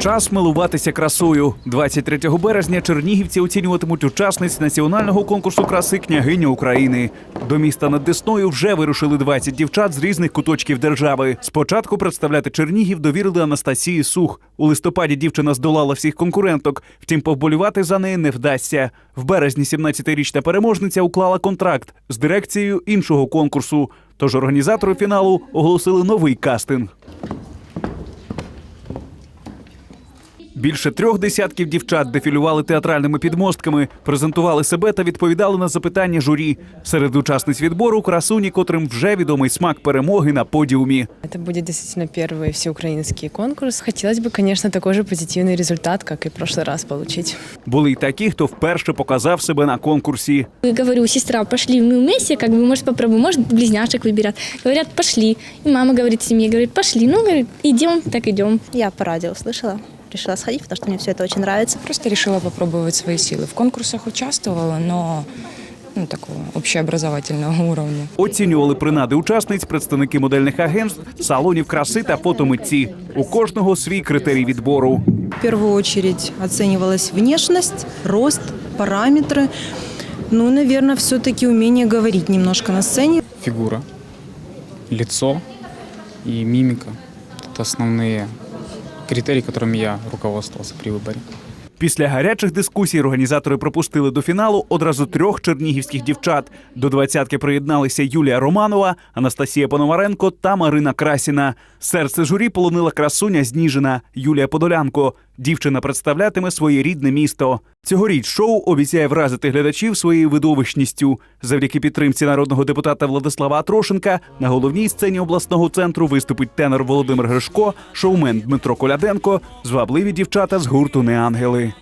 Час милуватися красою. 23 березня чернігівці оцінюватимуть учасниць національного конкурсу краси княгиня України. До міста над Десною вже вирушили 20 дівчат з різних куточків держави. Спочатку представляти Чернігів довірили Анастасії Сух. У листопаді дівчина здолала всіх конкуренток. Втім, повболівати за неї не вдасться. В березні 17-річна переможниця уклала контракт з дирекцією іншого конкурсу. Тож організатори фіналу оголосили новий кастинг. Більше трьох десятків дівчат дефілювали театральними підмостками, презентували себе та відповідали на запитання журі. Серед учасниць відбору красуні, котрим вже відомий смак перемоги на подіумі. Это будет действительно первый всеукраинский конкурс. Хотелось бы, конечно, такой же позитивный результат, как и в прошлый раз получить. Були й такі, хто вперше показав себе на конкурсі. И говорю, сестра, пошли мы вместе, как бы, может, попробуем, может, близняшек выбирать. Говорят, пошли. И мама говорит семье, говорит, пошли. Ну, говорит, идем, так идем. Я по радио услышала, решила сходить, потому что мне все это очень нравится. Просто решила попробовать свои силы. В конкурсах участвовала, но ну, такого общеобразовательного уровня. Оцінювали принади учасниць представники модельних агентств, салонів краси та фотомитці. У кожного свій критерій відбору. В первую очередь оценивалась внешность, рост, параметры. Ну, и, наверное, все-таки умение говорить немножко на сцене. фигура, лицо и мимика. Это основные критерии, которыми я руководствовался при выборе. Після гарячих дискусій організатори пропустили до фіналу одразу трьох чернігівських дівчат. До двадцятки приєдналися Юлія Романова, Анастасія Пономаренко та Марина Красіна. Серце журі полонила красуня Зніжина Юлія Подолянко. Дівчина представлятиме своє рідне місто. Цьогоріч шоу обіцяє вразити глядачів своєю видовищністю. Завдяки підтримці народного депутата Владислава Атрошенка на головній сцені обласного центру виступить тенор Володимир Гришко, шоумен Дмитро Коляденко, звабливі дівчата з гурту Неангели.